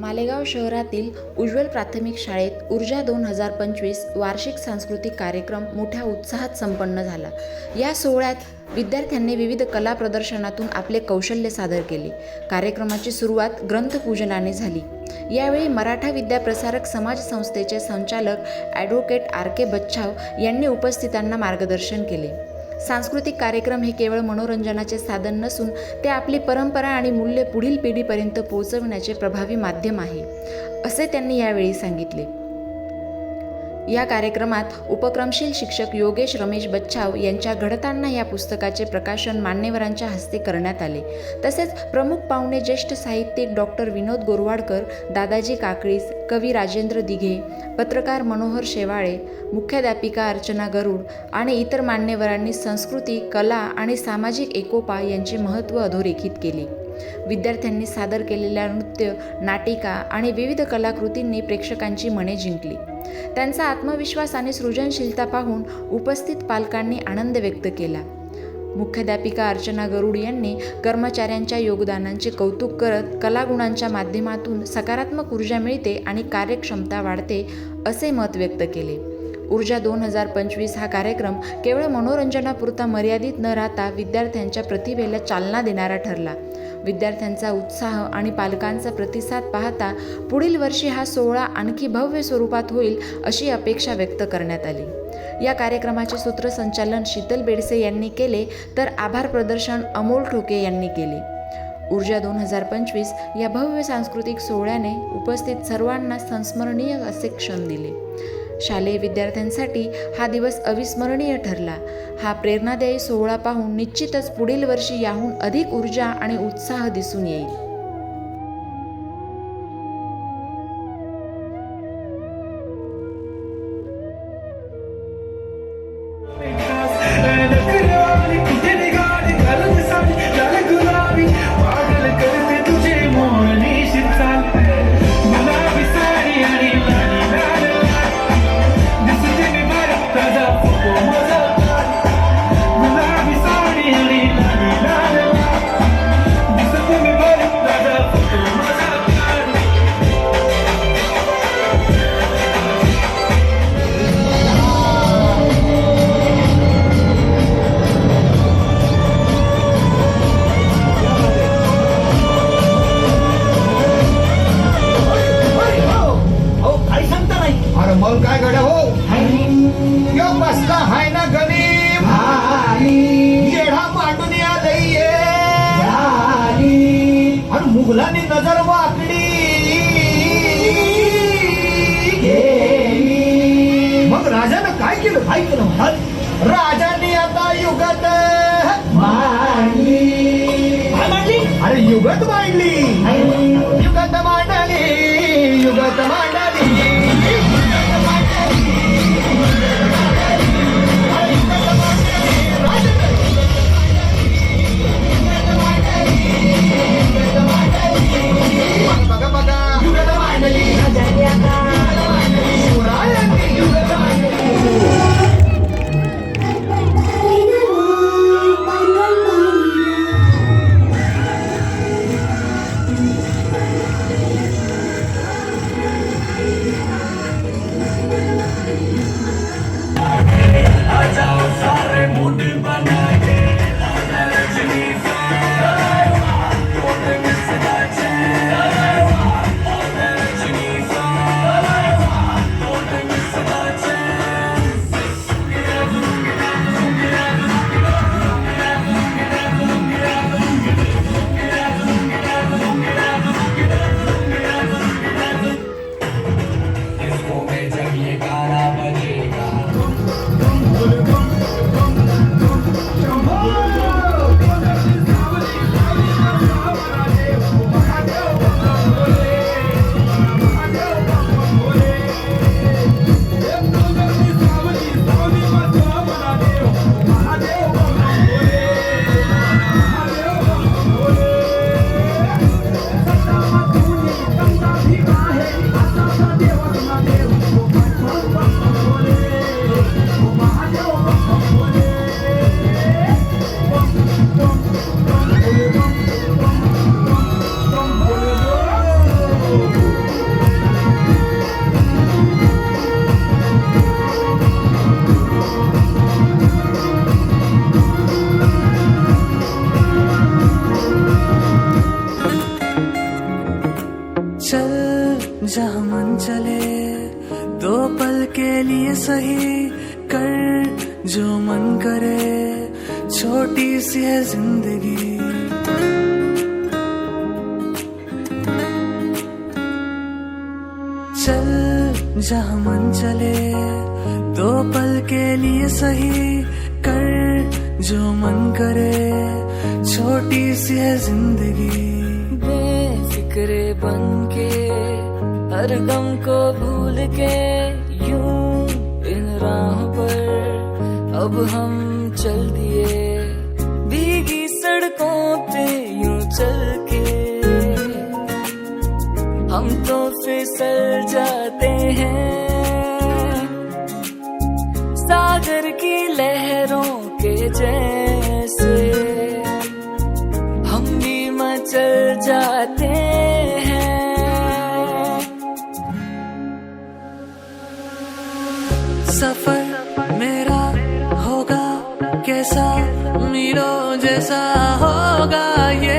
मालेगाव शहरातील उज्ज्वल प्राथमिक शाळेत ऊर्जा दोन हजार पंचवीस वार्षिक सांस्कृतिक कार्यक्रम मोठ्या उत्साहात संपन्न झाला. या सोहळ्यात विद्यार्थ्यांनी विविध कला प्रदर्शनातून आपले कौशल्य सादर केले. कार्यक्रमाची सुरुवात ग्रंथपूजनाने झाली. यावेळी मराठा विद्याप्रसारक समाज संस्थेचे संचालक ॲडव्होकेट आर के बच्छाव यांनी उपस्थितांना मार्गदर्शन केले. सांस्कृतिक कार्यक्रम हे केवळ मनोरंजनाचे साधन नसून ते आपली परंपरा आणि मूल्य पुढील पिढीपर्यंत पोहोचवण्याचे प्रभावी माध्यम आहे असे त्यांनी यावेळी सांगितले. या कार्यक्रमात उपक्रमशील शिक्षक योगेश रमेश बच्छाव यांच्या घडताना या पुस्तकाचे प्रकाशन मान्यवरांच्या हस्ते करण्यात आले. तसेच प्रमुख पाहुणे ज्येष्ठ साहित्यिक डॉक्टर विनोद गोरवाडकर दादाजी काकळीस कवी राजेंद्र दिघे पत्रकार मनोहर शेवाळे मुख्याध्यापिका अर्चना गरुड आणि इतर मान्यवरांनी संस्कृती कला आणि सामाजिक एकोपा यांचे महत्त्व अधोरेखित केले. विद्यार्थ्यांनी सादर केलेल्या नृत्य नाटिका आणि विविध कलाकृतींनी प्रेक्षकांची मने जिंकली. त्यांचा आत्मविश्वास आणि सृजनशीलता पाहून उपस्थित पालकांनी आनंद व्यक्त केला. मुख्याध्यापिका अर्चना गरुड यांनी कर्मचाऱ्यांच्या योगदानांचे कौतुक करत कलागुणांच्या माध्यमातून सकारात्मक ऊर्जा मिळते आणि कार्यक्षमता वाढते असे मत व्यक्त केले. ऊर्जा दोन हजार पंचवीस हा कार्यक्रम केवळ मनोरंजनापुरता मर्यादित न राहता विद्यार्थ्यांच्या प्रतिभेला चालना देणारा ठरला. विद्यार्थ्यांचा उत्साह आणि पालकांचा प्रतिसाद पाहता पुढील वर्षी हा सोहळा आणखी भव्य स्वरूपात होईल अशी अपेक्षा व्यक्त करण्यात आली. या कार्यक्रमाचे सूत्रसंचालन शीतल बेडसे यांनी केले तर आभार प्रदर्शन अमोल ठोके यांनी केले. ऊर्जा दोन हजार पंचवीस या भव्य सांस्कृतिक सोहळ्याने उपस्थित सर्वांना संस्मरणीय असे क्षण दिले. शालेय विद्यार्थ्यांसाठी हा दिवस अविस्मरणीय ठरला. हा प्रेरणादायी सोहळा पाहून निश्चितच पुढील वर्षी याहून अधिक ऊर्जा आणि उत्साह दिसून येईल. अरे मग काय गड्या हो? यो बसला हाय ना गरीब येढा मांडून आलंय आणि मुघलांनी नजर वाकडी जहाँ मन चले, दो पल के लिए सही कर जो मन करे। छोटी सी है ज़िंदगी। चल जहाँ मन चले, दो पल के लिए सही कर जो मन करे। छोटी सी है ज़िंदगी। बेफिक्रे बन के हर गम को भूल के यूँ इन राह पर अब हम चल दिए। भीगी सड़कों पे यूँ चल के। हम तो फिसल जाते हैं। सफर मेरा होगा कैसा मीरो जैसा होगा ये।